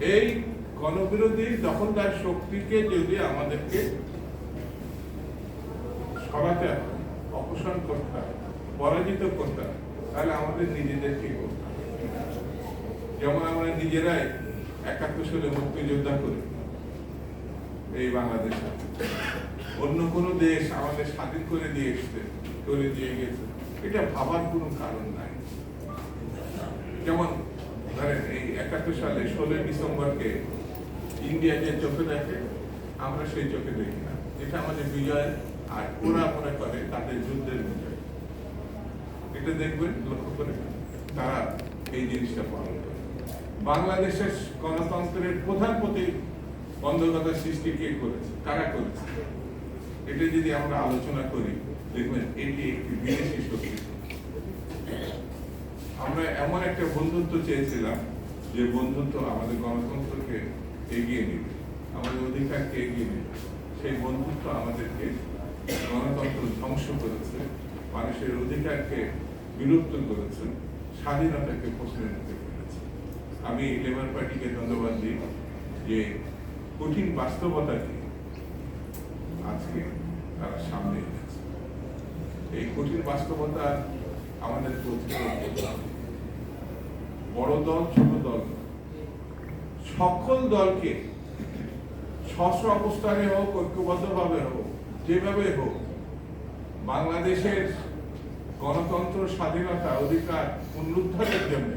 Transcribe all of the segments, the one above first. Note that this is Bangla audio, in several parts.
এই গণবিরোধী দখলদার শক্তিকে যদি আমাদেরকে সরাতে হয়, অপসারণ করতে হয়, পরাজিত করতে হয়, তাহলে আমাদের নিজেদেরকে করতে যেমন আমরা নিজেরাই একাত্তর সালে মুক্তিযোদ্ধা করি, এই বাংলাদেশে। অন্য কোনো দেশ আমাদের স্বাধীন করে দিয়ে এসছে করে দিয়ে গেছে। এটা ভাবার কোনো কারণ নাই। যেমন ধরেন এই একাত্তর সালে ষোলোই ডিসেম্বরকে ইন্ডিয়া যে চোখে দেখে, আমরা সেই চোখে দেখি না। এটা আমাদের বিজয়, আর ওরা মনে করে তাদের যুদ্ধের বিজয়। এটা দেখবেন, লক্ষ্য করে তারা এই জিনিসটা পালন করে। বাংলাদেশের গণতন্ত্রের প্রধান প্রতি বন্ধকতা সৃষ্টি কে করেছে? কারা করেছে? এটা যদি আমরা আলোচনা করি, দেখবেন এটি একটি বিদেশি শক্তি আমরা এমন একটা বন্ধুত্ব চেয়েছিলাম যে বন্ধুত্ব আমাদের গণতন্ত্রকে এগিয়ে নেবে, আমাদের অধিকারকে এগিয়ে নেবে। সেই বন্ধুত্ব আমাদেরকে গণতন্ত্র ধ্বংস করেছে, মানুষের অধিকারকে বিলুপ্ত করেছে, স্বাধীনতাকে প্রশ্নের মুখে ফেলেছে আমি লেবার পার্টিকে ধন্যবাদ দিই যে কঠিন বাস্তবতাকে আজকে তারা সামনে এনেছে। এই কঠিন বাস্তবতা আমাদের বড় দল, ছোট দল। সকল দলকে স্বস্ব অবস্থানে হোক ঐক্যবদ্ধ ভাবে হোক, যেভাবে হোক, বাংলাদেশের গণতন্ত্র, স্বাধীনতা, অধিকার পুনরুদ্ধারের জন্য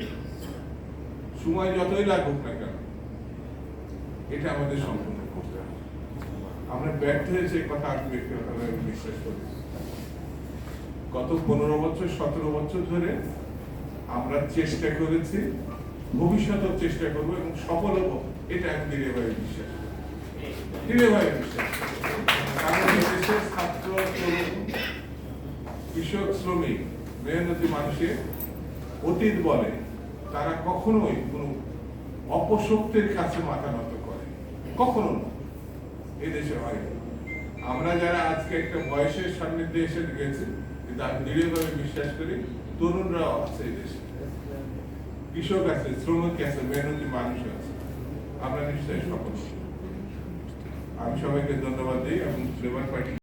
সময় যতই লাগুক না কেন, এটা আমাদের সম্পূর্ণ করতে হবে। আমরা ব্যর্থ হয়েছে কথা আমি বিশ্বাস করি গত পনেরো বছর, সতেরো বছর ধরে আমরা চেষ্টা করেছি, ভবিষ্যতেও চেষ্টা করব এবং সফল হব। এটা আমি দৃঢ়ভাবে বিশ্বাস করি। দৃঢ়ভাবে বিশ্বাস কারণ দেশের ছাত্র কৃষক, শ্রমিক, মেহনতি মানুষের অতীত বলে, তারা কখনোই কোনো অপশক্তির কাছে মাথা নত করে। কখনো না। এই দেশে হয়। আমরা যারা আজকে একটা বয়সের সান্নিধ্যে এসে গেছি কিন্তু আমি দৃঢ়ভাবে বিশ্বাস করি। তরুণরাও আছে দেশে। কৃষক আছে, শ্রমিক আছে, মেহনতি মানুষ আছে। আমরা নিশ্চয়ই সফল আমি সবাইকে ধন্যবাদ দিই এবং লেবার পার্টি